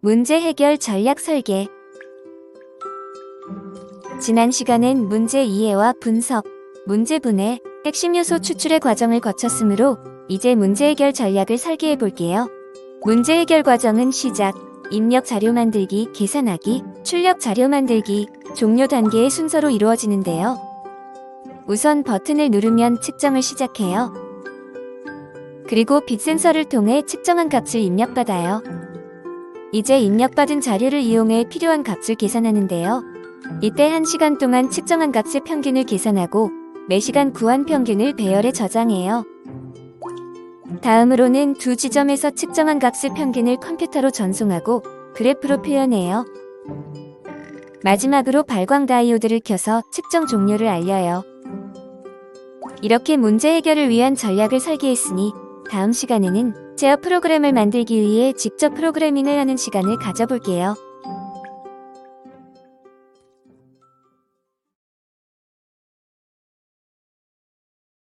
문제 해결 전략 설계. 지난 시간엔 문제 이해와 분석, 문제 분해, 핵심 요소 추출의 과정을 거쳤으므로 이제 문제 해결 전략을 설계해 볼게요. 문제 해결 과정은 시작, 입력 자료 만들기, 계산하기, 출력 자료 만들기, 종료 단계의 순서로 이루어지는데요. 우선 버튼을 누르면 측정을 시작해요. 그리고 빛 센서를 통해 측정한 값을 입력받아요. 이제 입력받은 자료를 이용해 필요한 값을 계산하는데요. 이때 1시간 동안 측정한 값의 평균을 계산하고 매시간 구한 평균을 배열에 저장해요. 다음으로는 두 지점에서 측정한 값의 평균을 컴퓨터로 전송하고 그래프로 표현해요. 마지막으로 발광 다이오드를 켜서 측정 종료를 알려요. 이렇게 문제 해결을 위한 전략을 설계했으니 다음 시간에는 제어 프로그램을 만들기 위해 직접 프로그래밍을 하는 시간을 가져볼게요.